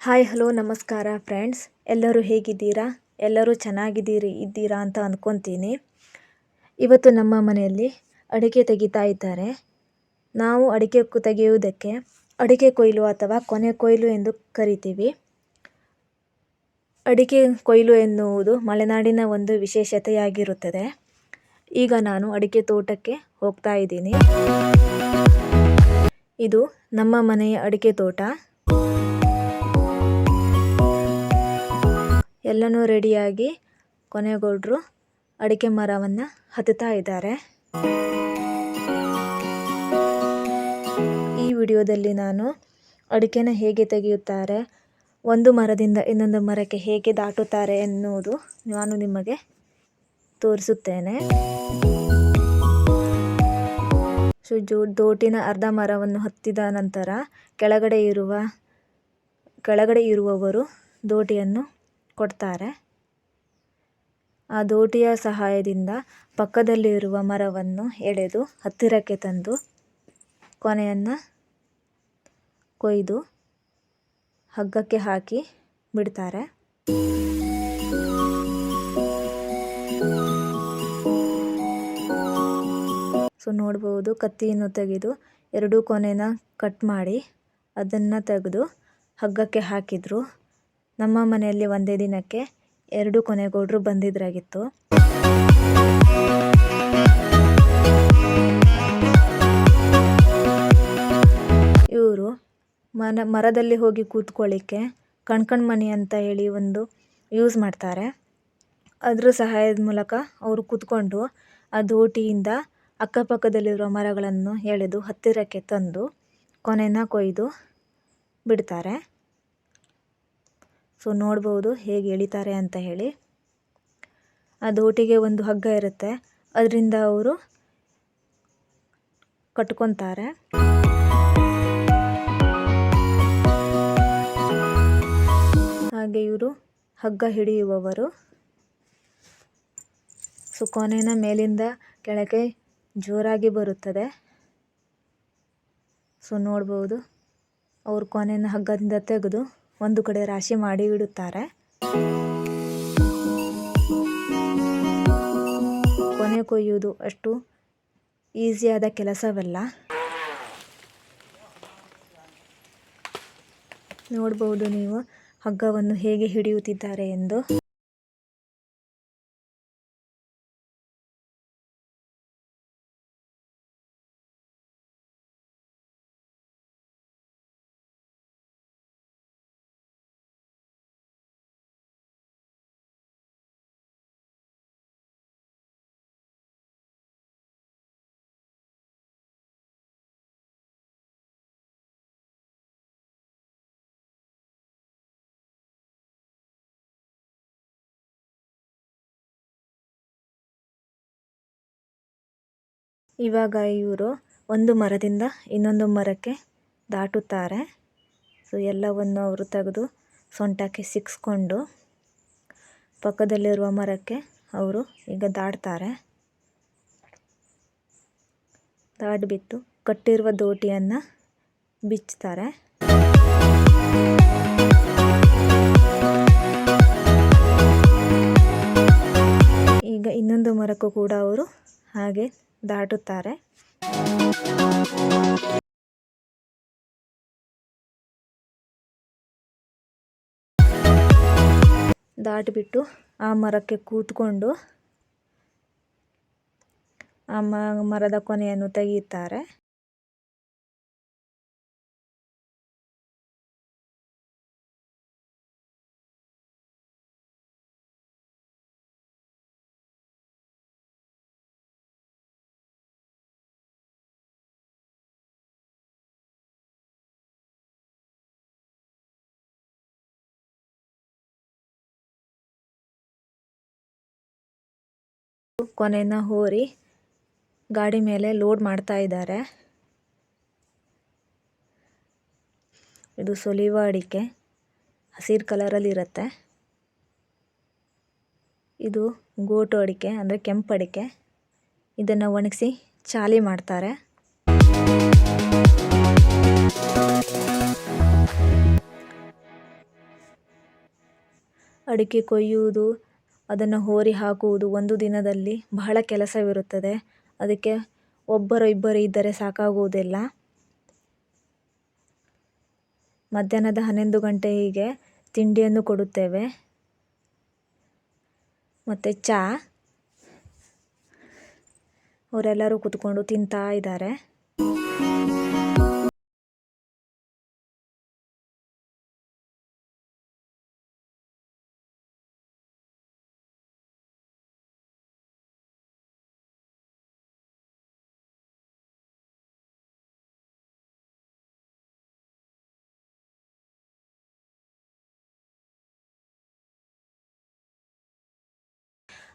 Hi, hello, ನಮಸ್ಕಾರ friends. ಎಲ್ಲರೂ ಹೇಗಿದ್ದೀರಾ? ಎಲ್ಲರೂ ಚೆನ್ನಾಗಿದ್ದೀರಿ, ಇದ್ದೀರಾ ಅಂತ ಅಂದ್ಕೊತೀನಿ. ಇವತ್ತು ನಮ್ಮ ಮನೆಯಲ್ಲಿ ಅಡಿಕೆ ತೆಗಿತಾ ಇದ್ದಾರೆ. ನಾವು ಅಡಿಕೆ ತೆಗೆಯುವುದಕ್ಕೆ ಅಡಿಕೆ ಕೊಯ್ಲು ಅಥವಾ ಕೊನೆ ಕೊಯ್ಲು ಎಂದು ಕರಿತೀವಿ. ಅಡಿಕೆ ಕೊಯ್ಲು ಎನ್ನುವುದು ಮಲೆನಾಡಿನ ಒಂದು ವಿಶೇಷತೆಯಾಗಿರುತ್ತದೆ. ಈಗ ನಾನು ಅಡಿಕೆ ತೋಟಕ್ಕೆ ಹೋಗ್ತಾ ಇದ್ದೀನಿ. ಇದು ನಮ್ಮ ಮನೆಯ ಅಡಿಕೆ ತೋಟ. ಎಲ್ಲನೂ ರೆಡಿಯಾಗಿ ಕೊನೆಗೌಡರು ಅಡಿಕೆ ಮರವನ್ನು ಹತ್ತುತ್ತಾ ಇದ್ದಾರೆ. ಈ ವಿಡಿಯೋದಲ್ಲಿ ನಾನು ಅಡಿಕೆನ ಹೇಗೆ ತೆಗೆಯುತ್ತಾರೆ, ಒಂದು ಮರದಿಂದ ಇನ್ನೊಂದು ಮರಕ್ಕೆ ಹೇಗೆ ದಾಟುತ್ತಾರೆ ಎನ್ನುವುದು ನಾನು ನಿಮಗೆ ತೋರಿಸುತ್ತೇನೆ. ಜೋ, ದೋಟಿನ ಅರ್ಧ ಮರವನ್ನು ಹತ್ತಿದ ನಂತರ ಕೆಳಗಡೆ ಇರುವ, ಕೆಳಗಡೆ ಇರುವವರು ದೋಟಿಯನ್ನು ಕೊಡ್ತಾರೆ. ಆ ದೋಟಿಯ ಸಹಾಯದಿಂದ ಪಕ್ಕದಲ್ಲಿರುವ ಮರವನ್ನು ಎಳೆದು ಹತ್ತಿರಕ್ಕೆ ತಂದು ಕೊನೆಯನ್ನು ಕೊಯ್ದು ಹಗ್ಗಕ್ಕೆ ಹಾಕಿ ಬಿಡ್ತಾರೆ. ಸೊ ನೋಡ್ಬೋದು ಕತ್ತಿಯನ್ನು ತೆಗೆದು ಎರಡೂ ಕೊನೆನ ಕಟ್ ಮಾಡಿ ಅದನ್ನು ತೆಗೆದು ಹಗ್ಗಕ್ಕೆ ಹಾಕಿದರು. ನಮ್ಮ ಮನೆಯಲ್ಲಿ ಒಂದೇ ದಿನಕ್ಕೆ ಎರಡು ಕೊನೆಗೌಡರು ಬಂದಿದ್ರಾಗಿತ್ತು. ಇವರು ಮನ, ಮರದಲ್ಲಿ ಹೋಗಿ ಕೂತ್ಕೊಳ್ಳಿಕ್ಕೆ ಕಣ್ಕಣ್ ಮನೆ ಅಂತ ಹೇಳಿ ಒಂದು ಯೂಸ್ ಮಾಡ್ತಾರೆ. ಅದರ ಸಹಾಯದ ಮೂಲಕ ಅವರು ಕೂತ್ಕೊಂಡು ಆ ದೋಟಿಯಿಂದ ಅಕ್ಕಪಕ್ಕದಲ್ಲಿರುವ ಮರಗಳನ್ನು ಎಳೆದು ಹತ್ತಿರಕ್ಕೆ ತಂದು ಕೊನೆನ ಕೊಯ್ದು ಬಿಡ್ತಾರೆ. ಸೊ ನೋಡ್ಬೋದು ಹೇಗೆ ಎಳಿತಾರೆ ಅಂತ ಹೇಳಿ. ಆ ದೋಟಿಗೆ ಒಂದು ಹಗ್ಗ ಇರುತ್ತೆ. ಅದರಿಂದ ಅವರು ಕಟ್ಕೊತಾರೆ. ಹಾಗೆ ಇವರು ಹಗ್ಗ ಹಿಡಿಯುವವರು. ಸೊ ಕೊನೆನ ಮೇಲಿಂದ ಕೆಳಗೆ ಜೋರಾಗಿ ಬರುತ್ತದೆ. ಸೊ ನೋಡ್ಬೋದು, ಅವರು ಕೊನೆಯ ಹಗ್ಗದಿಂದ ತೆಗೆದು ಒಂದು ಕಡೆ ರಾಶಿ ಮಾಡಿ ಇಡುತ್ತಾರೆ. ಕೊನೆ ಕೊಯ್ಯುವುದು ಅಷ್ಟು ಈಸಿಯಾದ ಕೆಲಸವಲ್ಲ. ನೋಡ್ಬೋದು ನೀವು ಹಗ್ಗವನ್ನು ಹೇಗೆ ಹಿಡಿಯುತ್ತಿದ್ದಾರೆ ಎಂದು. ಇವಾಗ ಇವರು ಒಂದು ಮರದಿಂದ ಇನ್ನೊಂದು ಮರಕ್ಕೆ ದಾಟುತ್ತಾರೆ. ಸೊ ಎಲ್ಲವನ್ನು ಅವರು ತೆಗೆದು ಸೊಂಟಕ್ಕೆ ಸಿಕ್ಸ್ಕೊಂಡು ಪಕ್ಕದಲ್ಲಿರುವ ಮರಕ್ಕೆ ಅವರು ಈಗ ದಾಟ್ತಾರೆ. ದಾಟಿಬಿಟ್ಟು ಕಟ್ಟಿರುವ ದೋಟಿಯನ್ನು ಬಿಚ್ಚುತ್ತಾರೆ ಈಗ ಇನ್ನೊಂದು ಮರಕ್ಕೂ ಕೂಡ ಅವರು ಹಾಗೆ ದಾಟುತ್ತಾರೆ. ದಾಟಿಬಿಟ್ಟು ಆ ಮರಕ್ಕೆ ಕೂತ್ಕೊಂಡು ಆ ಮರದ ಕೊನೆಯನ್ನು ತೆಗೆಯುತ್ತಾರೆ. ಕೊನೆನ ಹೋರಿ. ಗಾಡಿ ಮೇಲೆ ಲೋಡ್ ಮಾಡ್ತಾ ಇದ್ದಾರೆ. ಇದು ಸುಲಿವ ಅಡಿಕೆ. ಹಸಿರು ಕಲರಲ್ಲಿ ಇರುತ್ತೆ. ಇದು ಗೋಟು ಅಡಿಕೆ, ಅಂದರೆ ಕೆಂಪು ಅಡಿಕೆ. ಇದನ್ನು ಒಣಗಿಸಿ ಚಾಲಿ ಮಾಡ್ತಾರೆ. ಅಡಿಕೆ ಕೊಯ್ಯುವುದು ಅದನ್ನು ಹೋರಿ ಹಾಕುವುದು ಒಂದು ದಿನದಲ್ಲಿ ಬಹಳ ಕೆಲಸವಿರುತ್ತದೆ. ಅದಕ್ಕೆ ಒಬ್ಬರು ಇಬ್ಬರು ಇದ್ದರೆ ಸಾಕಾಗುವುದಿಲ್ಲ. ಮಧ್ಯಾಹ್ನದ ಹನ್ನೊಂದು ಗಂಟೆ ಹೀಗೆ ತಿಂಡಿಯನ್ನು ಕೊಡುತ್ತೇವೆ. ಮತ್ತು ಚಹಾ ಅವರೆಲ್ಲರೂ ಕೂತ್ಕೊಂಡು ತಿಂತಾ ಇದ್ದಾರೆ.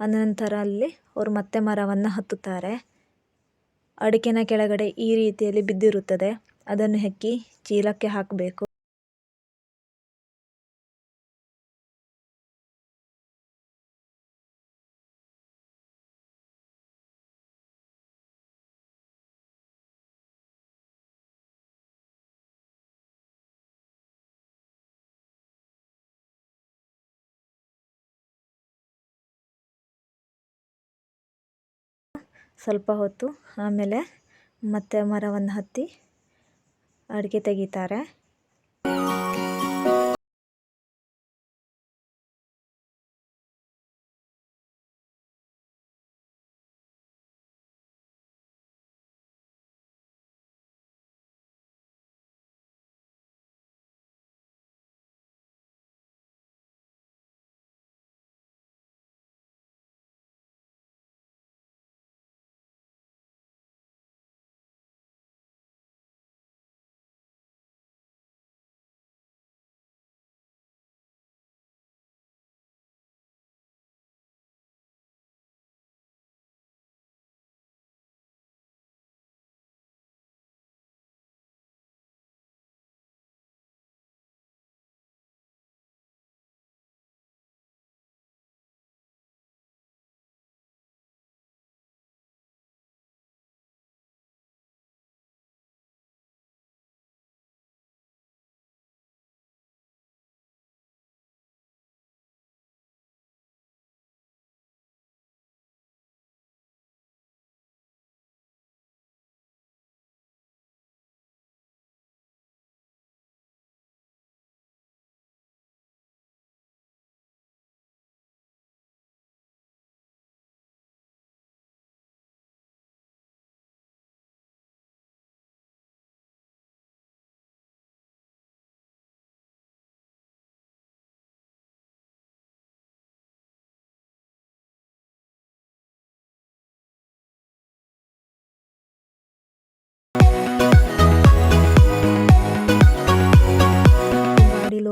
ಅನಂತರ ಅಲ್ಲಿ ಅವರು ಮತ್ತೆ ಮರವನ್ನು ಹತ್ತುತ್ತಾರೆ. ಅಡಿಕೆನ ಕೆಳಗಡೆ ಈ ರೀತಿಯಲ್ಲಿ ಬಿದ್ದಿರುತ್ತದೆ. ಅದನ್ನು ಹೆಕ್ಕಿ ಚೀಲಕ್ಕೆ ಹಾಕಬೇಕು. ಸ್ವಲ್ಪ ಹೊತ್ತು ಆಮೇಲೆ ಮತ್ತೆ ಮರವನ್ನು ಹತ್ತಿ ಅಡಿಕೆ ತೆಗಿತಾರೆ.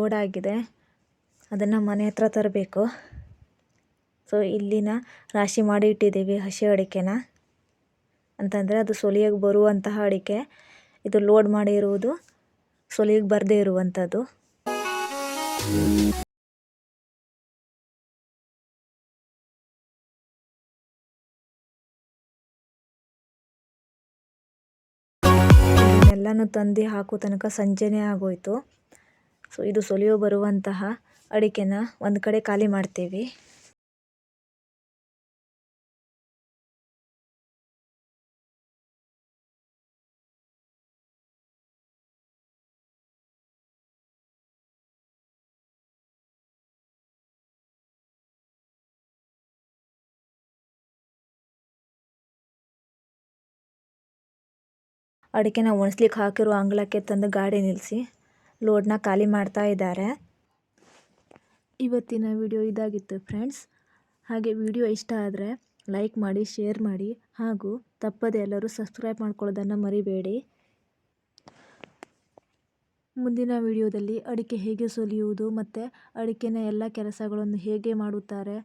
ಲೋಡ್ ಆಗಿದೆ ಅದನ್ನು ಮನೆ ಹತ್ರ ತರಬೇಕು. ಸೊ ಇಲ್ಲಿನ ರಾಶಿ ಮಾಡಿ ಇಟ್ಟಿದ್ದೀವಿ ಹಸಿ ಅಡಿಕೆನ. ಅಂತಂದರೆ ಅದು ಸೊಲಿಯಾಗಿ ಬರುವಂತಹ ಅಡಿಕೆ. ಇದು ಲೋಡ್ ಮಾಡಿರುವುದು ಸೊಲಿಗೆ ಬರದೇ ಇರುವಂಥದ್ದು ಎಲ್ಲನೂ ತಂದು ಹಾಕೋ ತನಕ ಸಂಜೆನೇ ಆಗೋಯ್ತು. ಸೊ ಇದು ಸುಲಿಯೋ ಬರುವಂತಹ ಅಡಿಕೆನ ಒಂದು ಕಡೆ ಖಾಲಿ ಮಾಡ್ತೀವಿ. ಅಡಿಕೆನ ಒಣಸ್ಲಿಕ್ಕೆ ಹಾಕಿರೋ ಅಂಗಳಕ್ಕೆ ತಂದು ಗಾಡಿ ನಿಲ್ಲಿಸಿ ಲೋಡ್ನ ಖಾಲಿ ಮಾಡ್ತಾ ಇದ್ದಾರೆ. ಇವತ್ತಿನ ವಿಡಿಯೋ ಇದಾಗಿತ್ತು ಫ್ರೆಂಡ್ಸ್. ಹಾಗೆ ವಿಡಿಯೋ ಇಷ್ಟ ಆದರೆ ಲೈಕ್ ಮಾಡಿ, ಶೇರ್ ಮಾಡಿ ಹಾಗೂ ತಪ್ಪದೆ ಎಲ್ಲರೂ ಸಬ್ಸ್ಕ್ರೈಬ್ ಮಾಡ್ಕೊಳ್ಳೋದನ್ನು ಮರಿಬೇಡಿ. ಮುಂದಿನ ವಿಡಿಯೋದಲ್ಲಿ ಅಡಿಕೆ ಹೇಗೆ ಸುಲಿಯುವುದು ಮತ್ತು ಅಡಿಕೆನ ಎಲ್ಲ ಕೆಲಸಗಳನ್ನು ಹೇಗೆ ಮಾಡುತ್ತಾರೆ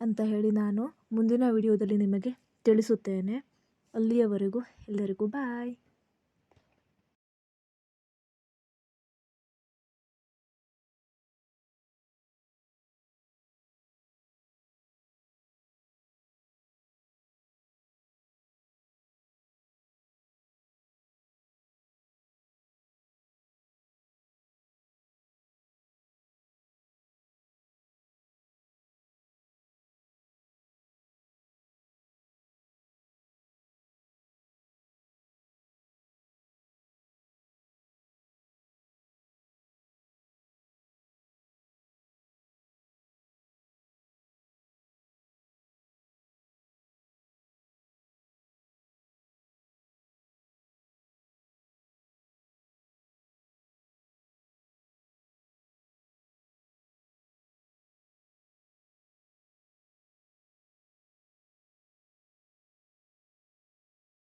ಅಂತ ಹೇಳಿ ನಾನು ಮುಂದಿನ ವಿಡಿಯೋದಲ್ಲಿ ನಿಮಗೆ ತಿಳಿಸುತ್ತೇನೆ. ಅಲ್ಲಿಯವರೆಗೂ ಎಲ್ಲರಿಗೂ ಬಾಯ್.